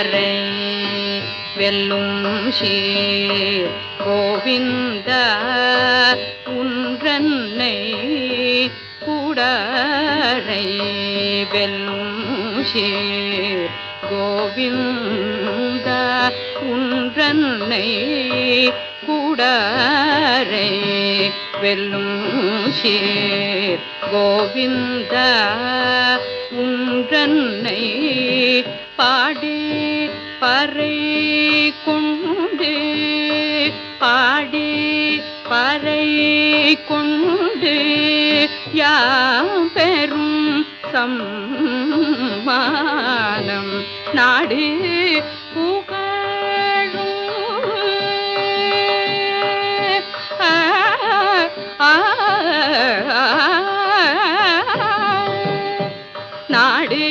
பறை வெல்லும் சீர் கோவிந்த உன்றன்னை குடரை வெல்லும் சீர் கோவிந்த உன்றன்னை குடரை வெல்லும் சீர் கோவிந்த பாடி பறை கொண்டு யாபெரும் சம்மானம். நாடு நாடு